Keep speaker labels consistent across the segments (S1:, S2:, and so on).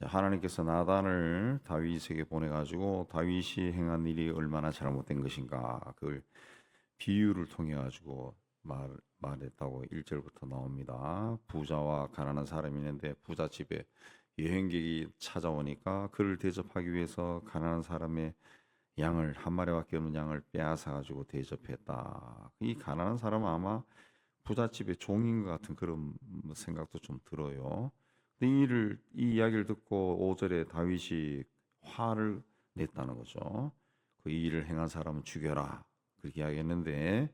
S1: 자, 하나님께서 나단을 다윗에게 보내가지고 다윗이 행한 일이 얼마나 잘못된 것인가 그걸 비유를 통해 가지고 말 말했다고 1절부터 나옵니다. 부자와 가난한 사람이 있는데 부자 집에 여행객이 찾아오니까 그를 대접하기 위해서 가난한 사람의 양을 한 마리밖에 없는 양을 빼앗아 가지고 대접했다. 이 가난한 사람은 아마 부잣집의 종인 것 같은 그런 생각도 좀 들어요. 근데 이 이야기를 듣고 5절에 다윗이 화를 냈다는 거죠. 그이 일을 행한 사람은 죽여라. 그렇게 이야기했는데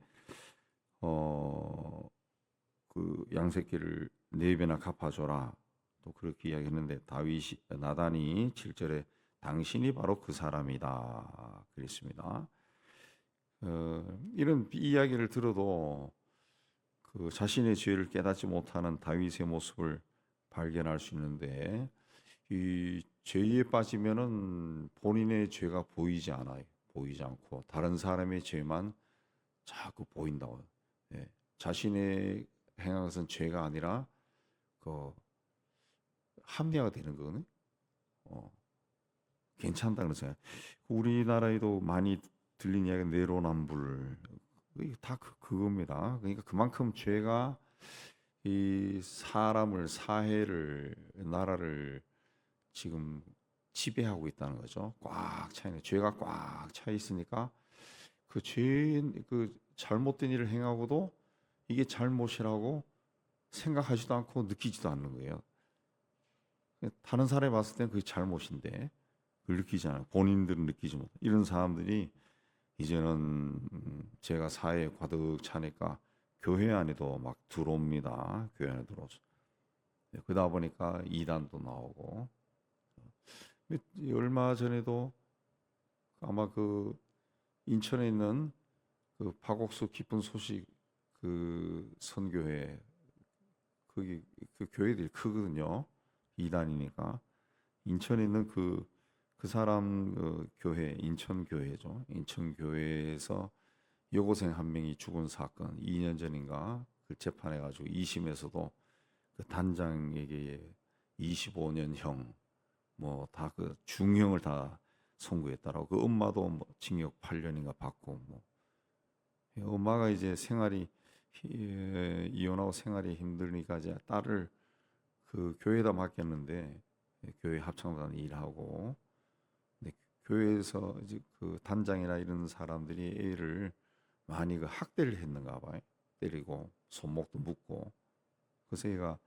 S1: 어그 양새끼를 네 배나 갚아줘라. 또 그렇게 이야기했는데 다윗이 나단이 7절에 당신이 바로 그 사람이다. 그랬습니다. 어, 이런 이야기를 들어도 그 자신의 죄를 깨닫지 못하는 다윗의 모습을 발견할 수 있는데 이 죄에 빠지면은 본인의 죄가 보이지 않아요. 보이지 않고 다른 사람의 죄만 자꾸 보인다고. 예. 자신의 행한 것은 죄가 아니라 그 합리화가 되는 거거든요. 어. 괜찮다 생각. 우리나라에도 많이 들린 이야기 내로남불 다 그, 그겁니다. 그러니까 그만큼 죄가 이 사람을 사회를 나라를 지금 지배하고 있다는 거죠. 꽉 차 있는 죄가 꽉 차 있으니까 그 죄, 그 잘못된 일을 행하고도 이게 잘못이라고 생각하지도 않고 느끼지도 않는 거예요. 다른 사람이 봤을 땐 그게 잘못인데 그걸 느끼지 않아요. 본인들은 느끼지 못. 이런 사람들이 이제는 음, 제가 사회에 가득 차니까 교회 안에도 막 들어옵니다. 교회 안에 들어오죠. 네, 그러다 보니까 이단도 나오고 몇- 얼마 전에도 아마 그 인천에 있는 그 박옥수 기쁜 소식 그 선교회 거기 그 교회들이 크거든요. 이단이니까 인천에 있는 그그 사람 그 교회 인천 교회죠. 인천 교회에서 여고생 한 명이 죽은 사건 2년 전인가? 그 재판해 가지고 2심에서도 그 단장에게 25년형 뭐 다 그 중형을 다 선고했다라고. 그 엄마도 뭐 징역 8년인가 받고 뭐. 예, 엄마가 이제 생활이 히- 이혼하고 생활이 힘드니까 이제 딸을 그 교회에다 맡겼는데 예, 교회 합창단 일하고. 근데 교회에서 이제 그 단장이나 이런 사람들이 애를 많이 그 학대를 했는가 봐요. 때리고 손목도 묶고 그래서 얘가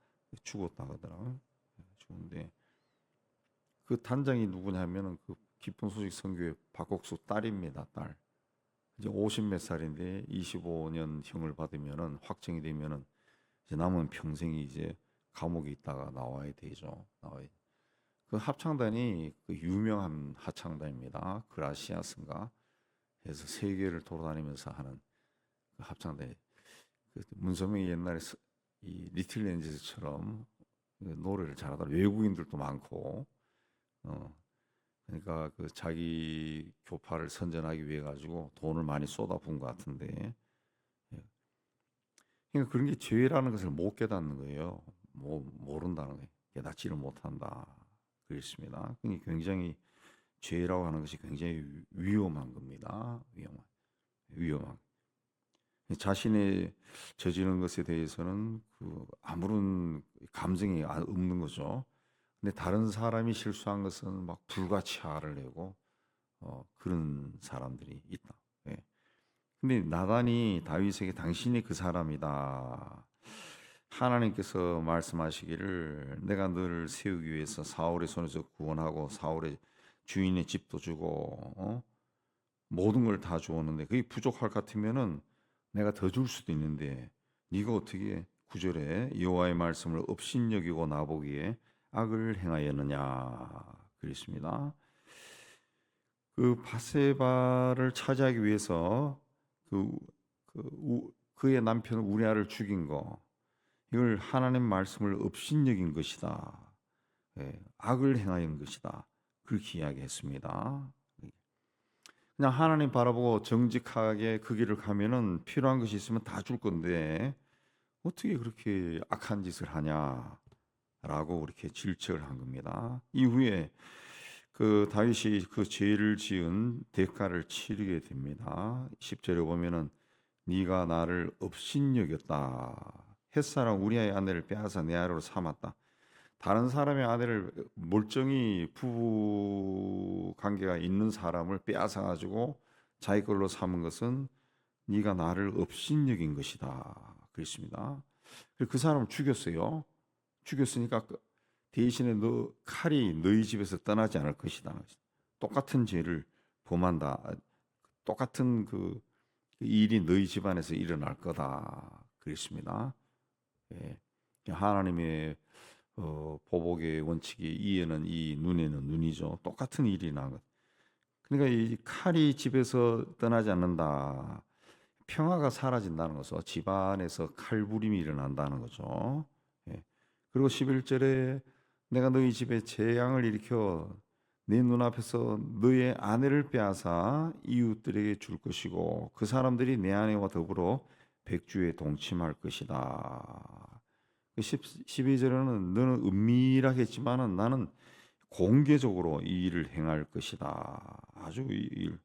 S1: 죽었다 하더라고요. 예, 죽은데 그 단장이 누구냐면은 그 기쁜 소식 선교회 박옥수 딸입니다. 딸. 이제 50몇 살인데 25년 형을 받으면은 확정이 되면은 이제 남은 평생이 이제 감옥에 있다가 나와야 되죠. 나와야. 그 합창단이 그 유명한 합창단입니다. 그라시아스인가 해서 세계를 돌아다니면서 하는 그 합창단. 그 문선명이 옛날에 스- 이 리틀 렌즈처럼 그 노래를 잘하더라. 외국인들도 많고, 어 그러니까 그 자기 교파를 선전하기 위해 가지고 돈을 많이 쏟아부은 것 같은데, 예. 그러니까 그런 게 죄라는 것을 못 깨닫는 거예요. 뭐 모른다는 거예요. 깨닫지를 못한다. 그랬습니다. 그게 굉장히 죄라고 하는 것이 굉장히 위험한 겁니다. 위험한, 위험한. 자신의 저지른 것에 대해서는 그 아무런 감정이 아- 없는 거죠. 근데 다른 사람이 실수한 것은 막 불같이 화를 내고 어, 그런 사람들이 있다. 예. 근데 나단이 다윗에게 당신이 그 사람이다. 하나님께서 말씀하시기를 내가 너를 세우기 위해서 사울의 손에서 구원하고 사울의 주인의 집도 주고 어? 모든 걸 다 주었는데 그게 부족할 것 같으면은 내가 더 줄 수도 있는데 네가 어떻게 구절에 여호와의 말씀을 업신여기고 나보기에 악을 행하였느냐 그랬습니다. 그 바세바를 차지하기 위해서 그, 그 우- 그의 남편 우리아를 죽인 거 이걸 하나님 말씀을 업신여긴 것이다. 예, 악을 행하였는 것이다. 그렇게 이야기했습니다. 그냥 하나님 바라보고 정직하게 그 길을 가면은 필요한 것이 있으면 다 줄 건데 어떻게 그렇게 악한 짓을 하냐? 라고 이렇게 질책을 한 겁니다. 이후에 그 다윗이 그 죄를 지은 대가를 치르게 됩니다. 10절에 보면은 네가 나를 업신여겼다. 햇사람 우리아의 아내를 빼앗아 내 아내로 삼았다. 다른 사람의 아내를 멀쩡히 부부 관계가 있는 사람을 빼앗아 가지고 자기 걸로 삼은 것은 네가 나를 업신여긴 것이다. 그랬습니다. 그 사람을 죽였어요. 죽였으니까 그 대신에 너 칼이 너희 집에서 떠나지 않을 것이다. 똑같은 죄를 범한다. 똑같은 그 일이 너희 집안에서 일어날 거다. 그랬습니다. 예. 하나님의 어, 보복의 원칙이 이에는 이, 눈에는 눈이죠. 똑같은 일이 나 것. 그러니까 이 칼이 집에서 떠나지 않는다. 평화가 사라진다는 거죠. 집안에서 칼부림이 일어난다는 거죠. 예. 그리고 11절에 내가 너희 집에 재앙을 일으켜 내 눈앞에서 너의 아내를 빼앗아 이웃들에게 줄 것이고 그 사람들이 내 아내와 더불어 백주에 동침할 것이다. 12절에는 너는 은밀하겠지만은 나는 공개적으로 이 일을 행할 것이다. 아주 이 일.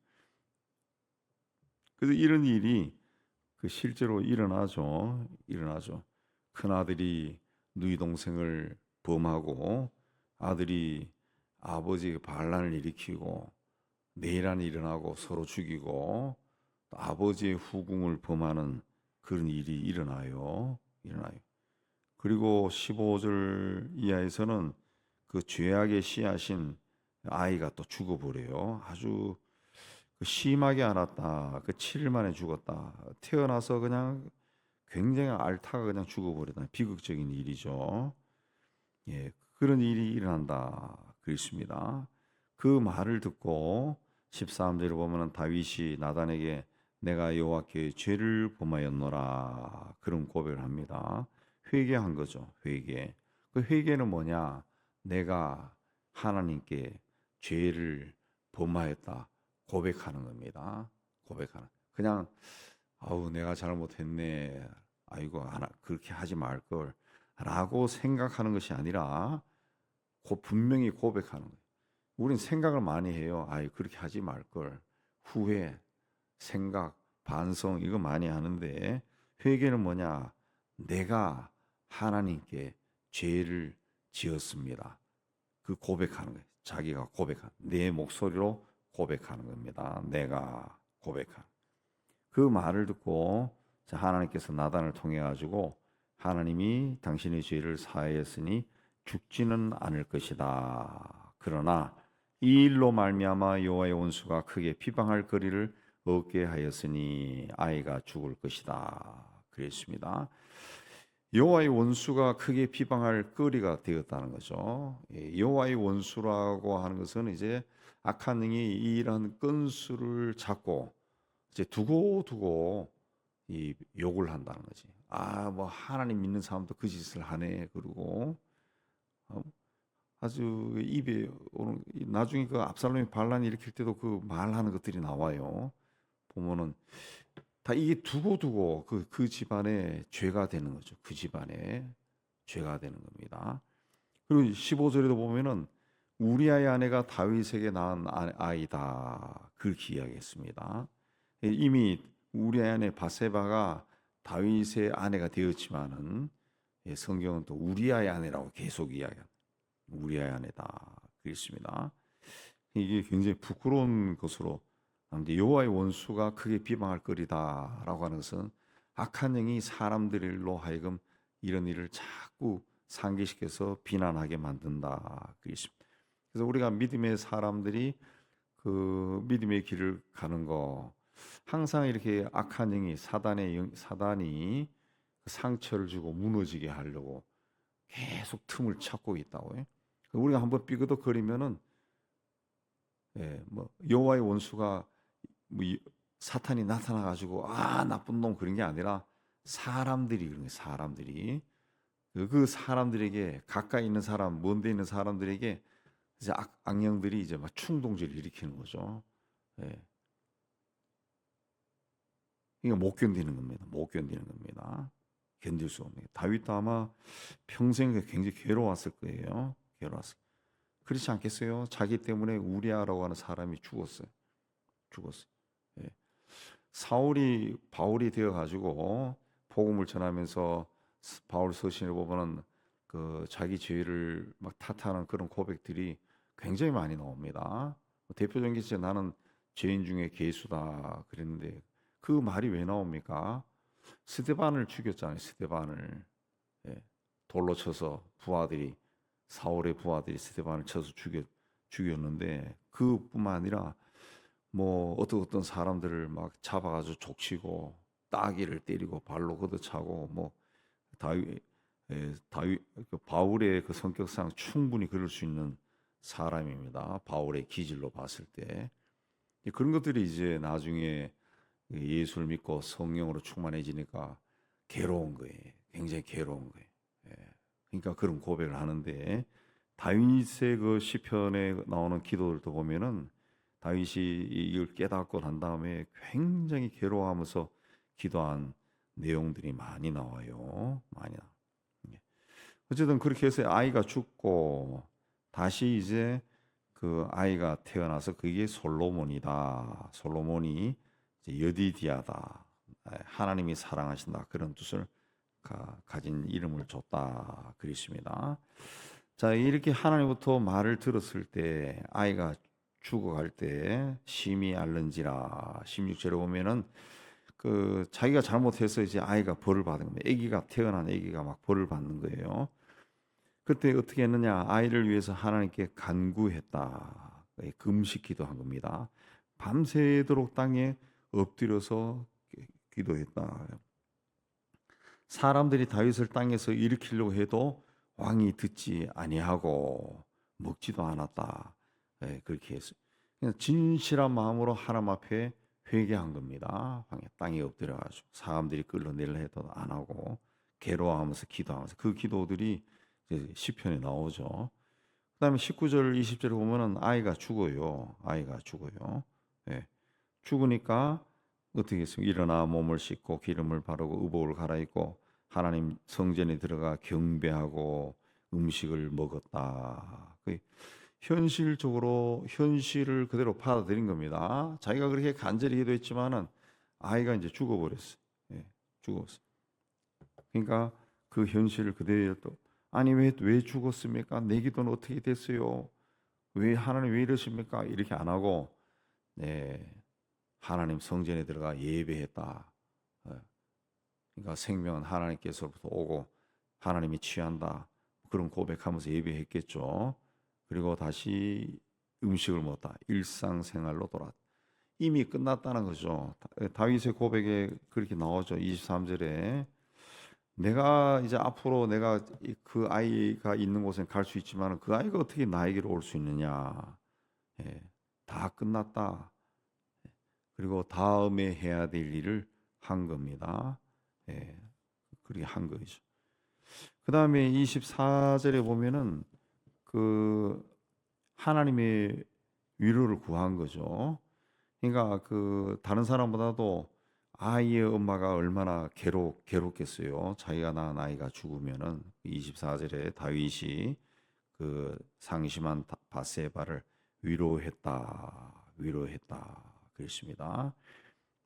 S1: 그래서 이런 일이 그 실제로 일어나죠. 일어나죠. 큰 아들이 누이 동생을 범하고 아들이 아버지의 반란을 일으키고 내란이 일어나고 서로 죽이고 또 아버지의 후궁을 범하는 그런 일이 일어나요. 일어나요. 그리고 15절 이하에서는 그 죄악의 씨앗인 아이가 또 죽어버려요. 아주 그 심하게 앓았다. 그 7일 만에 죽었다. 태어나서 그냥 굉장히 앓다가 그냥 죽어버렸다. 비극적인 일이죠. 예, 그런 일이 일어난다. 그렇습니다. 그 말을 듣고 13절에 보면은 다윗이 나단에게 내가 여호와께 죄를 범하였노라 그런 고백을 합니다. 회개한 거죠. 회개. 그 회개는 뭐냐? 내가 하나님께 죄를 범하였다 고백하는 겁니다. 고백하는. 그냥 아우 내가 잘못했네. 아이고 하나 그렇게 하지 말 걸. 라고 생각하는 것이 아니라 고 분명히 고백하는 거예요. 우린 생각을 많이 해요. 아이 그렇게 하지 말 걸. 후회, 생각, 반성 이거 많이 하는데 회개는 뭐냐? 내가 하나님께 죄를 지었습니다. 그 고백하는 거예요. 자기가 고백한 내 목소리로 고백하는 겁니다. 내가 고백한 그 말을 듣고 하나님께서 나단을 통해 가지고 하나님이 당신의 죄를 사하였으니 죽지는 않을 것이다. 그러나 이 일로 말미암아 여호와의 원수가 크게 비방할 거리를 얻게 하였으니 아이가 죽을 것이다. 그랬습니다. 여호와의 원수가 크게 비방할 거리가 되었다는 거죠. 예, 여호와의 원수라고 하는 것은 이제 악한 능이 이런 건수를 잡고 이제 두고 두고 이 욕을 한다는 거지. 아, 뭐 하나님 믿는 사람도 그 짓을 하네. 그러고 어, 아주 입에 오는 나중에 그 압살롬이 반란 일으킬 때도 그 말하는 것들이 나와요. 보면은 다 이게 두고 두고 그, 그 집안에 죄가 되는 거죠. 그 집안에 죄가 되는 겁니다. 그리고 15절에도 보면은 우리아의 아내가 다윗에게 낳은 아, 아이다. 그렇게 이야기했습니다. 예, 이미 우리아의 아내 바세바가 다윗의 아내가 되었지만은 예, 성경은 또 우리아의 아내라고 계속 이야기합니다. 우리아의 아내다. 그랬습니다. 이게 굉장히 부끄러운 것으로 그런데 여호와의 원수가 크게 비방할 거리다라고 하는 것은 악한 영이 사람들로 하여금 이런 일을 자꾸 상기시켜서 비난하게 만든다. 그렇습니다. 그래서 우리가 믿음의 사람들이 그 믿음의 길을 가는 거 항상 이렇게 악한 영이 사단의 영, 사단이 그 상처를 주고 무너지게 하려고 계속 틈을 찾고 있다고요. 우리가 한번 삐그덕거리면은 예, 뭐 여호와의 원수가 뭐 사탄이 나타나 가지고 아 나쁜 놈 그런 게 아니라 사람들이 그런 게 사람들이 그, 그 사람들에게 가까이 있는 사람 먼데 있는 사람들에게 이제 악, 악령들이 이제 막 충동질을 일으키는 거죠. 예. 이게 못 견디는 겁니다. 못 견디는 겁니다. 견딜 수 없는 게 다윗도 아마 평생 굉장히 괴로웠을 거예요. 괴로웠을. 그렇지 않겠어요? 자기 때문에 우리아라고 하는 사람이 죽었어요. 죽었어요. 예. 사울이 바울이 되어 가지고 복음을 전하면서 스- 바울 서신을 보면은 그 자기 죄를 막 탓하는 그런 고백들이 굉장히 많이 나옵니다. 대표적인 게 진짜 나는 죄인 중에 괴수다 그랬는데 그 말이 왜 나옵니까? 스데반을 죽였잖아요. 스데반을 예, 돌로 쳐서 부하들이 사울의 부하들이 스데반을 쳐서 죽였 죽였는데 그뿐만 아니라 뭐 어떤 어떤 사람들을 막 잡아가지고 족치고 따귀를 때리고 발로 걷어차고 뭐 다윗 예, 다윗 그 바울의 그 성격상 충분히 그럴 수 있는 사람입니다. 바울의 기질로 봤을 때 예, 그런 것들이 이제 나중에 예수를 믿고 성령으로 충만해지니까 괴로운 거예요. 굉장히 괴로운 거예요. 예, 그러니까 그런 고백을 하는데 다윗의 그 시편에 나오는 기도들도 보면은 다윗이 이걸 깨닫고 난 다음에 굉장히 괴로워하면서 기도한 내용들이 많이 나와요. 많이 나. 예. 어쨌든 그렇게 해서 아이가 죽고 다시 이제 그 아이가 태어나서 그게 솔로몬이다. 솔로몬이 여디디아다. 예, 하나님이 사랑하신다. 그런 뜻을 가, 가진 이름을 줬다. 그랬습니다. 자, 이렇게 하나님부터 말을 들었을 때 아이가 죽어갈 때 심히 앓는지라 16절에 보면은 그 자기가 잘못해서 이제 아이가 벌을 받은 겁니다. 아기가 태어난 아기가 막 벌을 받는 거예요. 그때 어떻게 했느냐? 아이를 위해서 하나님께 간구했다. 예, 금식 기도 한 겁니다. 밤새도록 땅에 엎드려서 기- 기도했다. 사람들이 다윗을 땅에서 일으키려고 해도 왕이 듣지 아니하고 먹지도 않았다. 예, 그렇게 했어요. 진실한 마음으로 하나님 앞에 회개한 겁니다. 땅에 엎드려 가지고 사람들이 끌어내려 해도 안 하고 괴로워하면서 기도하면서 그 기도들이 시편에 나오죠. 그다음에 19절 20절에 보면은 아이가 죽어요. 아이가 죽어요. 예. 죽으니까 어떻게 했습니까? 일어나 몸을 씻고 기름을 바르고 의복을 갈아입고 하나님 성전에 들어가 경배하고 음식을 먹었다. 그 현실적으로 현실을 그대로 받아들인 겁니다. 자기가 그렇게 간절히 기도했지만은 아이가 이제 죽어버렸어. 예, 죽었어. 그러니까 그 현실을 그대로 또 아니 왜 왜 죽었습니까? 내 기도는 어떻게 됐어요? 왜 하나님 왜 이러십니까? 이렇게 안 하고 네 하나님 성전에 들어가 예배했다. 예. 그러니까 생명은 하나님께서부터 오고 하나님이 취한다. 그런 고백하면서 예배했겠죠. 그리고 다시 음식을 먹다. 일상생활로 돌아. 이미 끝났다는 거죠. 다- 다윗의 고백에 그렇게 나오죠. 23절에 내가 이제 앞으로 내가 이- 그 아이가 있는 곳에 갈 수 있지만 그 아이가 어떻게 나에게로 올 수 있느냐. 예, 다 끝났다. 그리고 다음에 해야 될 일을 한 겁니다. 예, 그렇게 한 거죠. 그 다음에 24절에 보면은 그 하나님의 위로를 구한 거죠. 그러니까 그 다른 사람보다도 아이의 엄마가 얼마나 괴로 괴롭겠어요. 자기가 낳은 아이가 죽으면은 24절에 다윗이 그 상심한 다- 바세바를 위로했다. 위로했다. 그랬습니다.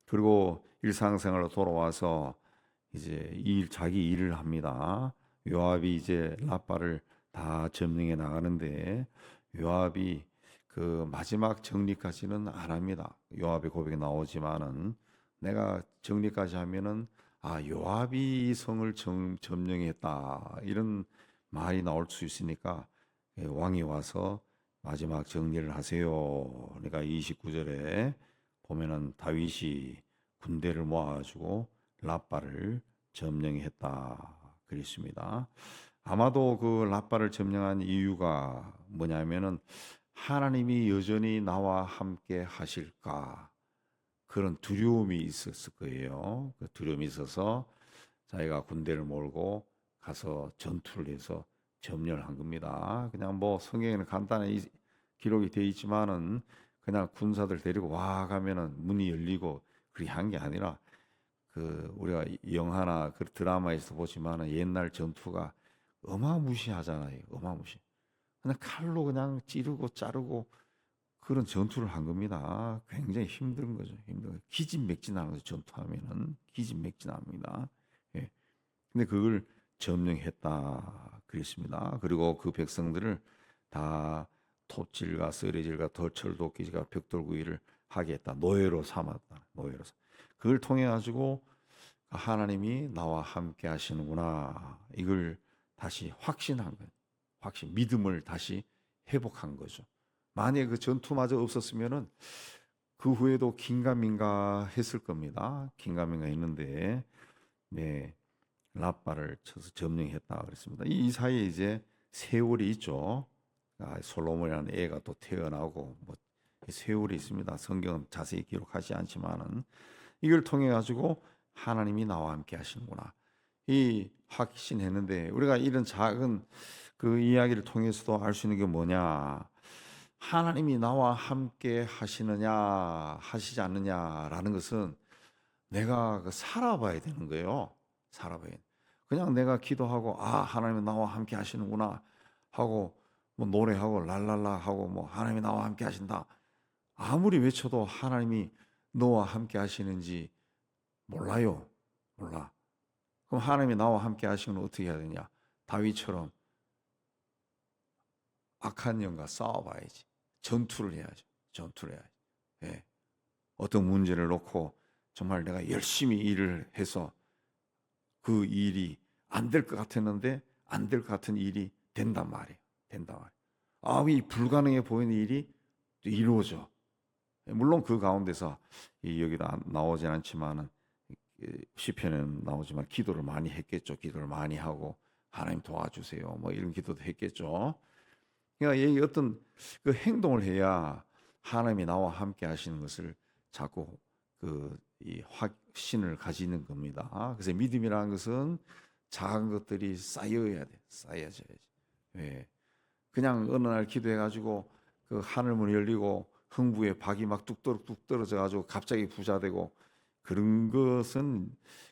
S1: 그리고 일상생활로 돌아와서 이제 일 자기 일을 합니다. 요압이 이제 라빠를 다 점령해 나가는데 요압이 그 마지막 정리까지는 안 합니다. 요압의 고백이 나오지만은 내가 정리까지 하면은 아 요압이 이 성을 정, 점령했다 이런 말이 나올 수 있으니까 예, 왕이 와서 마지막 정리를 하세요. 그러니까 29절에 보면은 다윗이 군대를 모아가지고 라빠를 점령했다 그랬습니다. 아마도 그 라빠를 점령한 이유가 뭐냐면은 하나님이 여전히 나와 함께 하실까 그런 두려움이 있었을 거예요. 그 두려움이 있어서 자기가 군대를 몰고 가서 전투를 해서 점령을 한 겁니다. 그냥 뭐 성경에는 간단히 이- 기록이 되어 있지만은 그냥 군사들 데리고 와 가면은 문이 열리고 그렇게 한 게 아니라 그그 우리가 영화나 그 드라마에서 보지만은 옛날 전투가 어마무시하잖아요. 어마무시. 그냥 칼로 그냥 찌르고 자르고 그런 전투를 한 겁니다. 굉장히 힘든 거죠. 힘든 거. 기진맥진하는 거죠. 전투하면은 기진맥진합니다. 예. 근데 그걸 점령했다 그랬습니다. 그리고 그 백성들을 다 톱질과 쓰레질과 덜철 도끼질과 벽돌구이를 하게 했다. 노예로 삼았다. 노예로. 삼- 그걸 통해 가지고 하나님이 나와 함께 하시는구나. 이걸 다시 확신한 거예요. 확신, 믿음을 다시 회복한 거죠. 만약에 그 전투마저 없었으면은 그 후에도 긴가민가 했을 겁니다. 긴가민가 했는데, 네, 라빠를 쳐서 점령했다 그랬습니다. 이, 이 사이에 이제 세월이 있죠. 아, 솔로몬이라는 애가 또 태어나고 뭐 세월이 있습니다. 성경은 자세히 기록하지 않지만은 이걸 통해 가지고 하나님이 나와 함께 하시는구나. 이 확신했는데 우리가 이런 작은 그 이야기를 통해서도 알 수 있는 게 뭐냐? 하나님이 나와 함께 하시느냐 하시지 않느냐라는 것은 내가 그 살아봐야 되는 거예요. 살아봐야. 돼. 그냥 내가 기도하고 아 하나님이 나와 함께 하시는구나 하고 뭐 노래하고 랄랄라 하고 뭐 하나님이 나와 함께 하신다. 아무리 외쳐도 하나님이 너와 함께 하시는지 몰라요. 몰라. 그럼 하나님이 나와 함께 하시면 어떻게 해야 되냐? 다윗처럼 악한 영과 싸워봐야지. 전투를 해야죠. 전투를 해야지. 예. 어떤 문제를 놓고 정말 내가 열심히 일을 해서 그 일이 안 될 것 같았는데 안 될 것 같은 일이 된단 말이에요. 된단 말이에요. 아, 이 불가능해 보이는 일이 또 이루어져. 물론 그 가운데서 이 여기다 나오진 않지만은 이 시편에는 나오지만 기도를 많이 했겠죠. 기도를 많이 하고 하나님 도와주세요. 뭐 이런 기도도 했겠죠. 그러니까 이 어떤 그 행동을 해야 하나님이 나와 함께 하시는 것을 자꾸 그 이 확신을 가지는 겁니다. 그래서 믿음이라는 것은 작은 것들이 쌓여야 돼. 쌓여져야지. 예. 그냥 어느 날 기도해 가지고 그 하늘 문이 열리고 흥부에 박이 막뚝뚝 떨어져 가지고 갑자기 부자 되고 그런 것은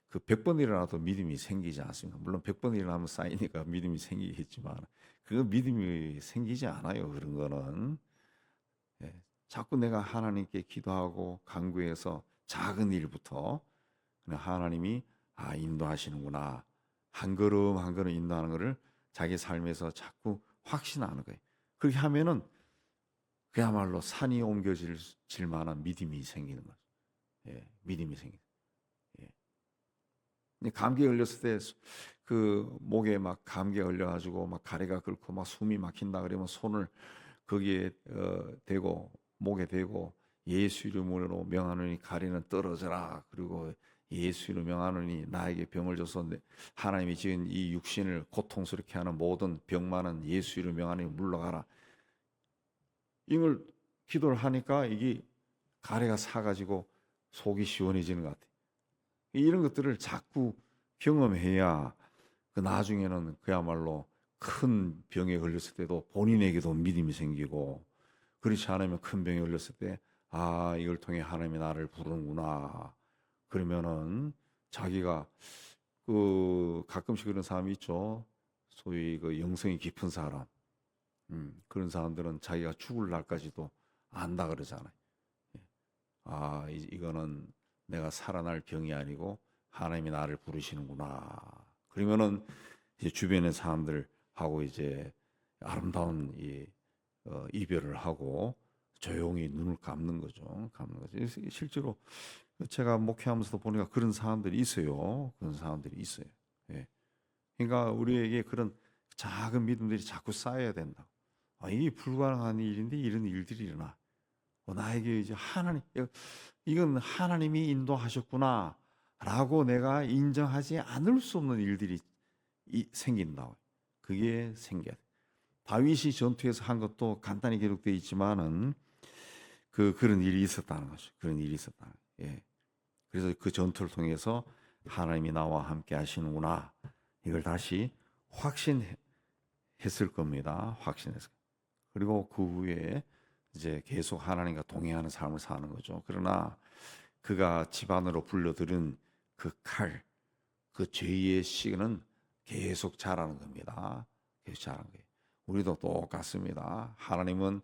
S1: 그 100번 일어나도 믿음이 생기지 않습니다. 물론 100번 일어나면 쌓이니까 믿음이 생기겠지만 그 믿음이 생기지 않아요. 그런 거는 예, 자꾸 내가 하나님께 기도하고 간구해서 작은 일부터 하나님이 아 인도하시는구나 한 걸음 한 걸음 인도하는 것을 자기 삶에서 자꾸 확신하는 거예요. 그렇게 하면은 그야말로 산이 옮겨질 질 만한 믿음이 생기는 거죠. 예, 믿음이 생기. 예. 감기에 걸렸을 때 그 목에 막 감기에 걸려가지고 막 가래가 끓고 막 숨이 막힌다 그러면 손을 거기에 어, 대고 목에 대고 예수 이름으로 명하노니 가래는 떨어져라 그리고 예수 이름으로 명하노니 나에게 병을 줘서 내- 하나님이 지은 이 육신을 고통스럽게 하는 모든 병만은 예수 이름으로 명하노니 물러가라 이걸 기도를 하니까 이게 가래가 사가지고 속이 시원해지는 것 같아요. 이런 것들을 자꾸 경험해야 그 나중에는 그야말로 큰 병에 걸렸을 때도 본인에게도 믿음이 생기고 그렇지 않으면 큰 병에 걸렸을 때 아, 이걸 통해 하나님이 나를 부르는구나. 그러면은 자기가 그 가끔씩 그런 사람이 있죠. 소위 그 영성이 깊은 사람. 음, 그런 사람들은 자기가 죽을 날까지도 안다 그러잖아요. 예. 아, 이, 이거는 내가 살아날 병이 아니고 하나님이 나를 부르시는구나. 그러면은 이제 주변의 사람들 하고 이제 아름다운 이 어, 이별을 하고 조용히 눈을 감는 거죠. 감는 거죠. 실- 실제로 제가 목회하면서도 보니까 그런 사람들이 있어요. 그런 사람들이 있어요. 예. 그러니까 우리에게 그런 작은 믿음들이 자꾸 쌓여야 된다. 아, 이게 불가능한 일인데 이런 일들이 일어나. 어, 나에게 이제 하나님, 이건 하나님이 인도하셨구나. 라고 내가 인정하지 않을 수 없는 일들이 이- 생긴다. 그게 생겨. 다윗이 전투에서 한 것도 간단히 기록되어 있지만은 그 그런 일이 있었다는 거죠. 그런 일이 있었다. 예. 그래서 그 전투를 통해서 하나님이 나와 함께 하시는구나. 이걸 다시 확신했을 겁니다. 확신했을. 그리고 그 후에 이제 계속 하나님과 동행하는 삶을 사는 거죠. 그러나 그가 집안으로 불러들인 그 칼, 그 죄의 씨는 계속 자라는 겁니다. 계속 자라는 거예요. 우리도 똑같습니다. 하나님은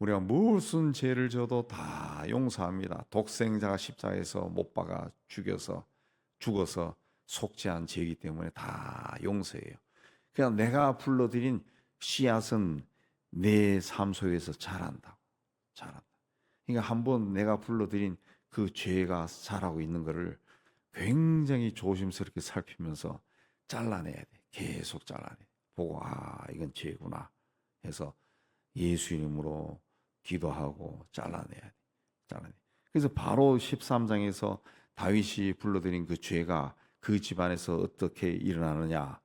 S1: 우리가 무슨 죄를 져도 다 용서합니다. 독생자가 십자가에서 못 박아 죽여서 죽어서 속죄한 죄이기 때문에 다 용서해요. 그냥 내가 불러들인 씨앗은 내 삶 속에서 자란다. 자란다. 그러니까 한 번 내가 불러들인 그 죄가 자라고 있는 것을 굉장히 조심스럽게 살피면서 잘라내야 돼. 계속 잘라내. 보고 아 이건 죄구나 해서 예수 이름으로 기도하고 잘라내야 돼. 잘라내. 그래서 바로 13장에서 다윗이 불러들인 그 죄가 그 집안에서 어떻게 일어나느냐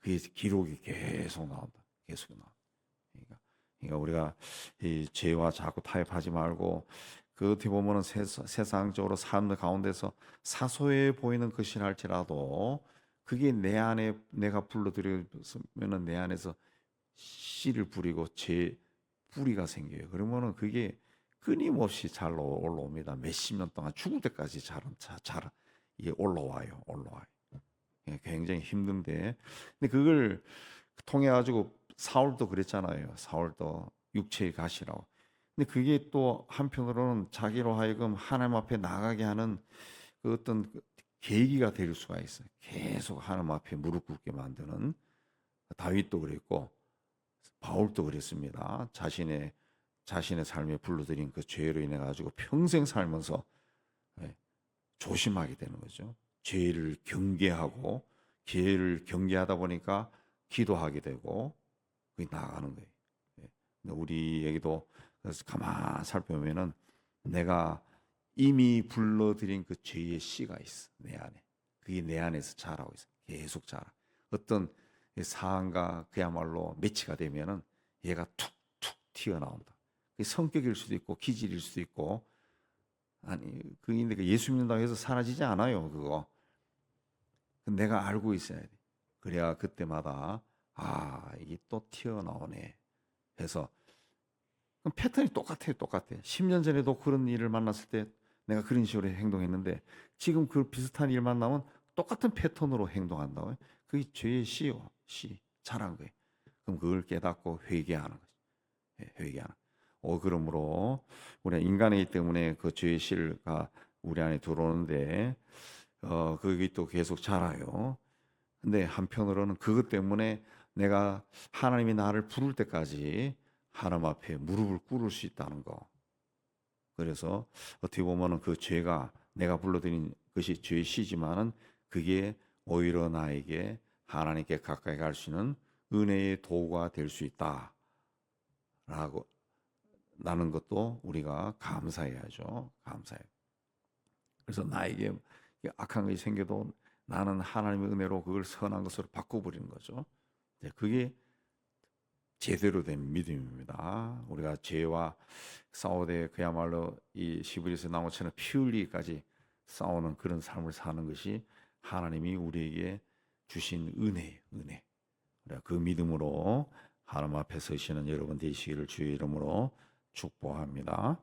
S1: 그 기록이 계속 나온다. 계속 나온다. 그러니까, 우리가 이 죄와 자꾸 타협하지 말고 그 어떻게 보면은 세, 세상적으로 사람들 가운데서 사소해 보이는 것이라 할지라도 그게 내 안에 내가 불러들였으면은 내 안에서 씨를 뿌리고 제 뿌리가 생겨요. 그러면은 그게 끊임없이 잘 올라옵니다. 몇십 년 동안 죽을 때까지 잘, 잘, 이게 올라와요. 올라와요. 예, 굉장히 힘든데. 근데 그걸 통해 가지고 사울도 그랬잖아요. 사울도 육체의 가시라고. 근데 그게 또 한편으로는 자기로 하여금 하나님 앞에 나가게 하는 그 어떤 그 계기가 될 수가 있어요. 계속 하나님 앞에 무릎 꿇게 만드는 다윗도 그랬고 바울도 그랬습니다. 자신의 자신의 삶에 불러들인 그 죄로 인해 가지고 평생 살면서 예, 조심하게 되는 거죠. 죄를 경계하고 죄를 경계하다 보니까 기도하게 되고 그게 나가는 거예요. 예. 우리에게도 그래서 가만 살펴보면은 내가 이미 불러들인 그 죄의 씨가 있어 내 안에. 그게 내 안에서 자라고 있어. 계속 자라. 어떤 사안과 그야말로 매치가 되면은 얘가 툭툭 튀어나온다. 그게 성격일 수도 있고 기질일 수도 있고. 아니 그인데 그 예수 믿는다고 해서 사라지지 않아요 그거. 내가 알고 있어야 돼. 그래야 그때마다 아 이게 또 튀어나오네 해서 그럼 패턴이 똑같아요, 똑같아. 10년 전에도 그런 일을 만났을 때 내가 그런 식으로 행동했는데 지금 그 비슷한 일 만나면 똑같은 패턴으로 행동한다고요. 그게 죄의 씨요, 씨, 잘한 거예요. 그럼 그걸 깨닫고 회개하는 거죠. 예, 회개하는. 어 그러므로 우리가 인간이기 때문에 그 죄의 씨가 우리 안에 들어오는데 어 그게 또 계속 자라요. 근데 한편으로는 그것 때문에 내가 하나님이 나를 부를 때까지 하나님 앞에 무릎을 꿇을 수 있다는 거. 그래서 어떻게 보면은 그 죄가 내가 불러들인 것이 죄의 시지만은 그게 오히려 나에게 하나님께 가까이 갈 수 있는 은혜의 도구가 될 수 있다. 라고 나는 것도 우리가 감사해야죠. 감사해. 그래서 나에게 악한 것이 생겨도 나는 하나님의 은혜로 그걸 선한 것으로 바꿔버리는 거죠. 그게 제대로 된 믿음입니다. 우리가 죄와 싸우되 그야말로 이 시브리스 나무처럼 피 흘리기까지 싸우는 그런 삶을 사는 것이 하나님이 우리에게 주신 은혜예요. 은혜. 우리가 그 믿음으로 하나님 앞에 서시는 여러분 되시기를 주의 이름으로 축복합니다.